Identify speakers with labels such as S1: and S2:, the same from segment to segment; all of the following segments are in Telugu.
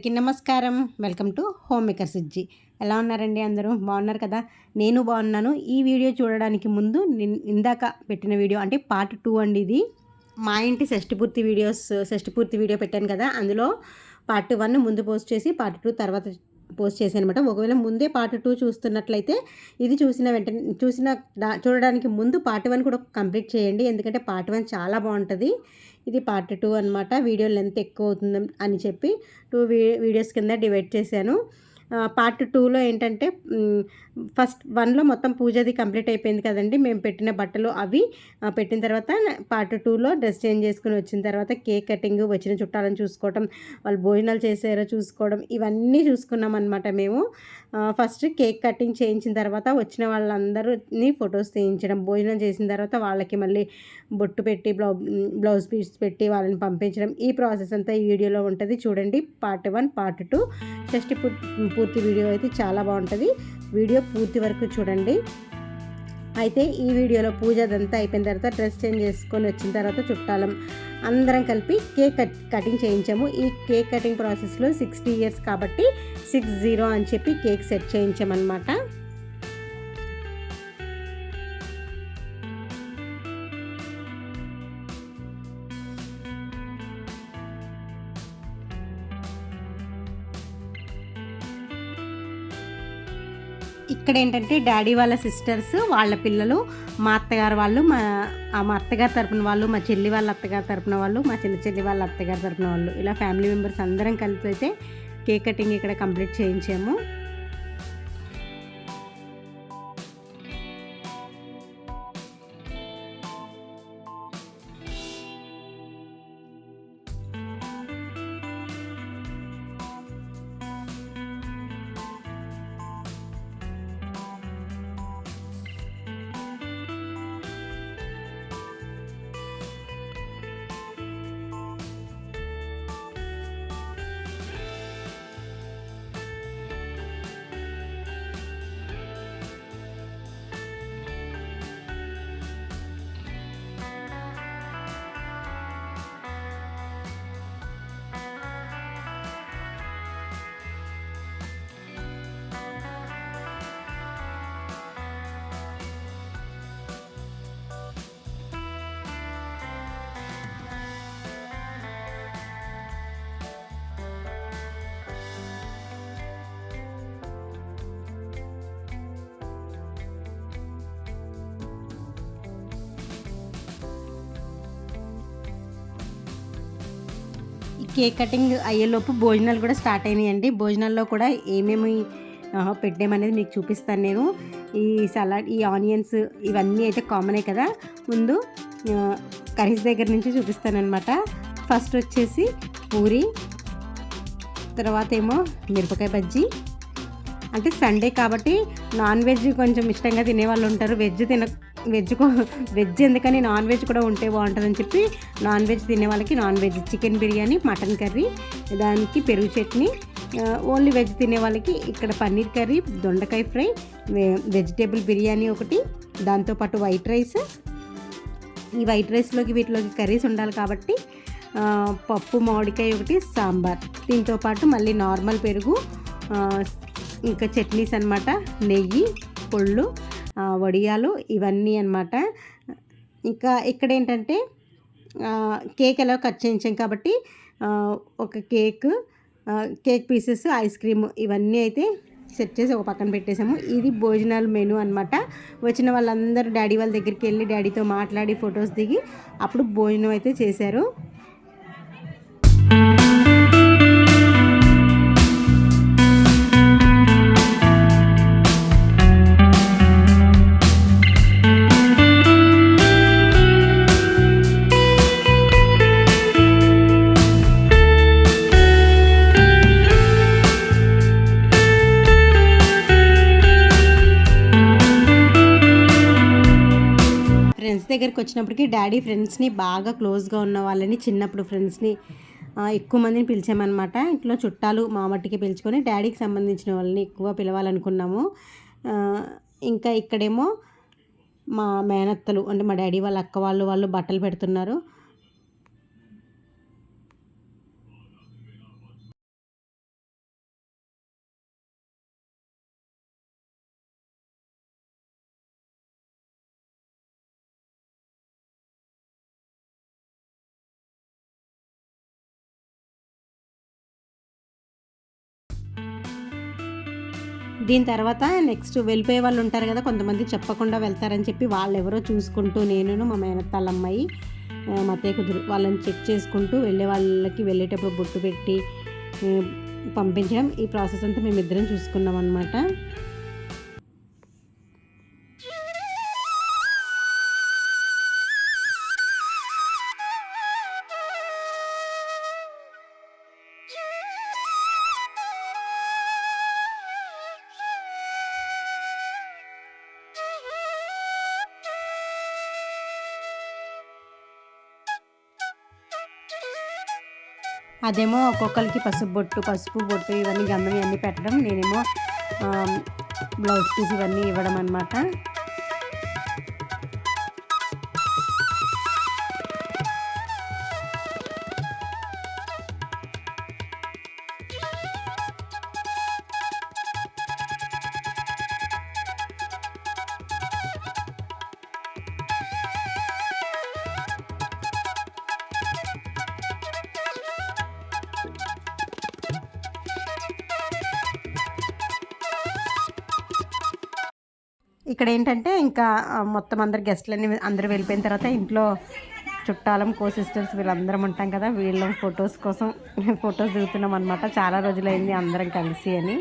S1: అందరికీ నమస్కారం. Welcome to home maker Sujji. ఎలా ఉన్నారండి అందరూ? బాగున్నారు కదా? నేను బాగున్నాను. ఈ వీడియో చూడడానికి ముందు ఇందాక పెట్టిన వీడియో అంటే పార్ట్ టూ అండి ఇది. మా ఇంటి షష్టిపూర్తి వీడియోస్ షష్టిపూర్తి వీడియో పెట్టాను కదా? అందులో పార్ట్ వన్ ముందు పోస్ట్ చేసి పార్ట్ టూ తర్వాత పోస్ట్ చేశాను అనమాట ఒకవేళ ముందే పార్ట్ టూ చూస్తున్నట్లయితే ఇది చూసిన వెంటనే చూసిన చూడడానికి ముందు పార్ట్ వన్ కూడా కంప్లీట్ చేయండి. ఎందుకంటే పార్ట్ వన్ చాలా బాగుంటుంది. ఇది పార్ట్ టూ అనమాట వీడియో లెంత్ ఎక్కువ అవుతుంది అని చెప్పి టూ వీడియోస్ కింద డివైడ్ చేశాను. పార్ట్ టూలో ఏంటంటే ఫస్ట్ వన్లో మొత్తం పూజది కంప్లీట్ అయిపోయింది కదండి. మేము పెట్టిన బట్టలు అవి పెట్టిన తర్వాత పార్ట్ టూలో డ్రెస్ చేంజ్ చేసుకుని వచ్చిన తర్వాత కేక్ కటింగ్ వచ్చిన చుట్టాలను చూసుకోవడం వాళ్ళు భోజనాలు చేసారో చూసుకోవడం ఇవన్నీ చూసుకున్నాం అనమాట మేము. ఫస్ట్ కేక్ కటింగ్ చేయించిన తర్వాత వచ్చిన వాళ్ళందరినీ ఫొటోస్ తీయించడం భోజనం చేసిన తర్వాత వాళ్ళకి మళ్ళీ బొట్టు పెట్టి బ్లౌ బ్లౌజ్ పీస్ పెట్టి వాళ్ళని పంపించడం. ఈ ప్రాసెస్ అంతా ఈ వీడియోలో ఉంటుంది. చూడండి part one part two. Just పూర్తి వీడియో అయితే చాలా బాగుంటుంది. వీడియో పూర్తి వరకు చూడండి. అయితే ఈ వీడియోలో పూజ అదంతా అయిపోయిన తర్వాత డ్రెస్ చేంజ్ చేసుకొని వచ్చిన తర్వాత చుట్టాలం అందరం కలిపి కేక్ కట్ కటింగ్ చేయించాము. ఈ కేక్ కటింగ్ ప్రాసెస్లో సిక్స్టీ ఇయర్స్ కాబట్టి సిక్స్ జీరో అని చెప్పి కేక్ సెట్ చేయించామన్నమాట. ఇక్కడ ఏంటంటే డాడీ వాళ్ళ సిస్టర్స్ వాళ్ళ పిల్లలు మా అత్తగారు వాళ్ళు మా మా అత్తగారు తరపున వాళ్ళు మా చెల్లి వాళ్ళ అత్తగారు తరపున వాళ్ళు మా చిన్న చెల్లి వాళ్ళ అత్తగారు తరపున వాళ్ళు. ఇలా ఫ్యామిలీ మెంబర్స్ అందరం కలిసి అయితే కేక్ కటింగ్ ఇక్కడ కంప్లీట్ చేయించాము. కేక్ కటింగ్ అయ్యేలోపు భోజనాలు కూడా స్టార్ట్ అయినాయండి. భోజనాల్లో కూడా ఏమేమి పెట్టామనేది మీకు చూపిస్తాను నేను. ఈ సలాడ్ ఈ ఆనియన్స్ ఇవన్నీ అయితే కామనే కదా. ముందు కర్రీస్ దగ్గర నుంచి చూపిస్తానమాట ఫస్ట్ వచ్చేసి పూరి తర్వాత ఏమో మిరపకాయ బజ్జీ. అంటే సండే కాబట్టి నాన్ వెజ్ కొంచెం ఇష్టంగా తినేవాళ్ళు ఉంటారు. వెజ్ తిన వెజ్ వెజ్ ఎందుకని నాన్ వెజ్ కూడా ఉంటే బాగుంటుందని చెప్పి నాన్ వెజ్ తినే వాళ్ళకి non veg chicken biryani mutton curry దానికి పెరుగు చట్నీ ఓన్లీ వెజ్ తినే వాళ్ళకి ఇక్కడ పన్నీర్ కర్రీ దొండకాయ ఫ్రై వెజిటేబుల్ బిర్యానీ ఒకటి దాంతోపాటు వైట్ రైస్. ఈ వైట్ రైస్లోకి వీటిలోకి కర్రీస్ ఉండాలి కాబట్టి పప్పు మామిడికాయ ఒకటి సాంబార్. దీంతో పాటు మళ్ళీ నార్మల్ పెరుగు ఇంకా చట్నీస్ అనమాట నెయ్యి పొళ్ళు వడియాలు ఇవన్నీ అనమాట ఇంకా ఇక్కడ ఏంటంటే కేక్ ఎలా కట్ చేయించాం కాబట్టి ఒక cake cake pieces ice cream ఇవన్నీ అయితే సెట్ చేసి ఒక పక్కన పెట్టేసాము. ఇది భోజనాలు మెను అనమాట వచ్చిన వాళ్ళందరూ డాడీ వాళ్ళ దగ్గరికి వెళ్ళి డాడీతో మాట్లాడి ఫొటోస్ దిగి అప్పుడు భోజనం అయితే చేశారు. దగ్గరికి వచ్చినప్పటికీ డాడీ ఫ్రెండ్స్ని బాగా క్లోజ్గా ఉన్న వాళ్ళని చిన్నప్పుడు ఫ్రెండ్స్ని ఎక్కువ మందిని పిలిచామన్నమాట. ఇంట్లో చుట్టాలు మామట్టికి పిలుచుకొని డాడీకి సంబంధించిన వాళ్ళని ఎక్కువ పిలవాలనుకున్నాము. ఇంకా ఇక్కడేమో మా మేనత్తలు అంటే మా డాడీ వాళ్ళ అక్క వాళ్ళు వాళ్ళు బట్టలు పెడుతున్నారు. దీని తర్వాత నెక్స్ట్ వెళ్ళిపోయే వాళ్ళు ఉంటారు కదా కొంతమంది చెప్పకుండా వెళ్తారని చెప్పి వాళ్ళు ఎవరో చూసుకుంటూ నేను మా మేనత్తాలమ్మాయి అమ్మాయి మా అత్తయ్య కుదురు వాళ్ళని చెక్ చేసుకుంటూ వెళ్ళే వాళ్ళకి వెళ్ళేటప్పుడు బొట్టు పెట్టి పంపించడం. ఈ ప్రాసెస్ అంతా మేమిద్దరం చూసుకున్నాం అనమాట అదేమో ఒక్కొక్కరికి పసుపు బొట్టు పసుపు బొట్టు ఇవన్నీ గంధం ఇవన్నీ పెట్టడం నేనేమో బ్లౌజ్ పీస్ ఇవన్నీ ఇవ్వడం అనమాట ఇక్కడ ఏంటంటే ఇంకా మొత్తం అందరు గెస్ట్లన్నీ అందరూ వెళ్ళిపోయిన తర్వాత ఇంట్లో చుట్టాలం కో సిస్టర్స్ వీళ్ళందరం ఉంటాం కదా వీళ్ళం ఫొటోస్ కోసం ఫొటోస్ దిగుతున్నాం అనమాట చాలా రోజులైంది అందరం కలిసి అని.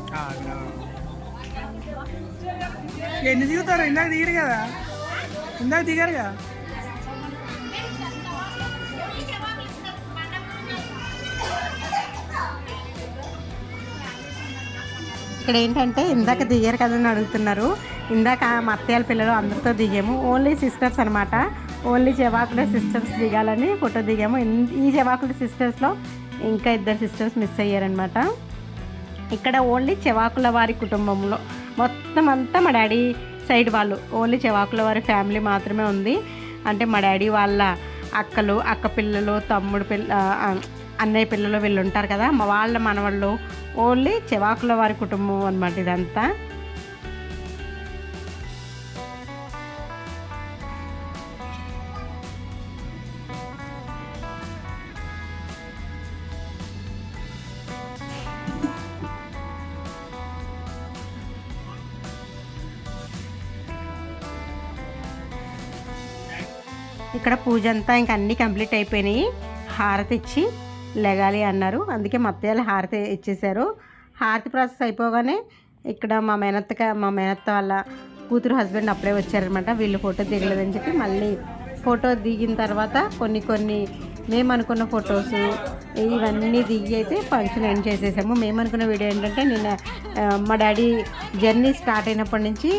S2: ఎన్ని దిగుతారు? ఇందాక దిగరు కదా? ఇందాక దిగారు కదా?
S1: ఇక్కడ ఏంటంటే ఇందాక దిగారు కదా అని అడుగుతున్నారు. ఇందాక మా పిల్లలు అందరితో దిగాము. ఓన్లీ సిస్టర్స్ అనమాట ఓన్లీ జవాకుల సిస్టర్స్ దిగాలని ఫోటో దిగాము. ఈ జవాకుల సిస్టర్స్లో ఇంకా ఇద్దరు సిస్టర్స్ మిస్ అయ్యారనమాట ఇక్కడ ఓన్లీ చెవాకుల వారి కుటుంబంలో. మొత్తం అంతా మా డాడీ సైడ్ వాళ్ళు. ఓన్లీ చెవాకుల వారి ఫ్యామిలీ మాత్రమే ఉంది. అంటే మా డాడీ వాళ్ళ అక్కలు అక్క పిల్లలు తమ్ముడు పిల్ల అన్నయ్య పిల్లలు వీళ్ళు ఉంటారు కదా. మా వాళ్ళ మనవాళ్ళు ఓన్లీ చెవాకుల వారి కుటుంబం అనమాట ఇదంతా. ఇక్కడ పూజ అంతా ఇంకా అన్నీ కంప్లీట్ అయిపోయినాయి. హారతి ఇచ్చి లెగాలి అన్నారు. అందుకే మా హారతి ఇచ్చేసారు హారతి ప్రాసెస్ అయిపోగానే ఇక్కడ మా మేనత్తక మా మేనత్త వాళ్ళ కూతురు హస్బెండ్ అప్పుడే వచ్చారనమాట వీళ్ళు ఫోటో దిగలేదని చెప్పి మళ్ళీ ఫోటో దిగిన తర్వాత కొన్ని కొన్ని మేము అనుకున్న ఫొటోస్ ఇవన్నీ దిగి అయితే ఫంక్షన్ ఎండ్ చేసేసాము. మేము అనుకున్న వీడియో ఏంటంటే నిన్న మా డాడీ జర్నీ స్టార్ట్ అయినప్పటి నుంచి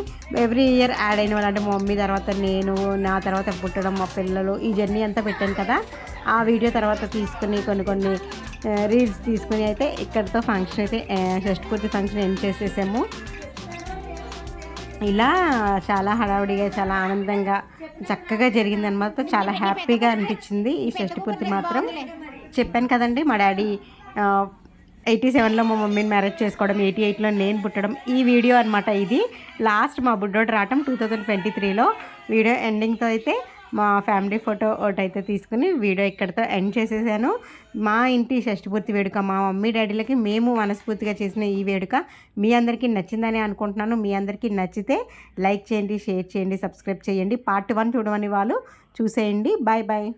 S1: ఎవ్రీ ఇయర్ యాడ్ అయిన వాళ్ళు అంటే మా మమ్మీ తర్వాత నేను నా తర్వాత పుట్టడం మా పిల్లలు ఈ జర్నీ అంతా పెట్టాను కదా. ఆ వీడియో తర్వాత తీసుకుని కొన్ని కొన్ని రీల్స్ తీసుకుని అయితే ఇక్కడితో ఫంక్షన్ అయితే ఆ, షష్ఠపూర్తి ఫంక్షన్ ఎండ్ చేసేసాము. ఇలా చాలా హడావుడిగా చాలా ఆనందంగా చక్కగా జరిగింది అనమాట చాలా హ్యాపీగా అనిపించింది ఈ షష్టి పూర్తి మాత్రం. చెప్పాను కదండి మా డాడీ ఎయిటీ సెవెన్లో మా మమ్మీని మ్యారేజ్ చేసుకోవడం ఎయిటీ ఎయిట్లో నేను పుట్టడం ఈ వీడియో అనమాట ఇది. లాస్ట్ మా బుడ్డోడు రావటం టూ థౌజండ్ ట్వంటీ త్రీలో. వీడియో ఎండింగ్తో అయితే మా ఫ్యామిలీ ఫోటో ఒకటైతే తీసుకుని వీడియో ఇక్కడితో ఎండ్ చేసేసాను. మా ఇంటి షష్ఠపూర్తి వేడుక మా మమ్మీ డాడీలకి మేము మనస్ఫూర్తిగా చేసిన ఈ వేడుక మీ అందరికీ నచ్చిందని అనుకుంటున్నాను. మీ అందరికీ నచ్చితే లైక్ చేయండి షేర్ చేయండి సబ్స్క్రైబ్ చేయండి. పార్ట్ వన్ చూడమని వాళ్ళు చూసేయండి. Bye bye.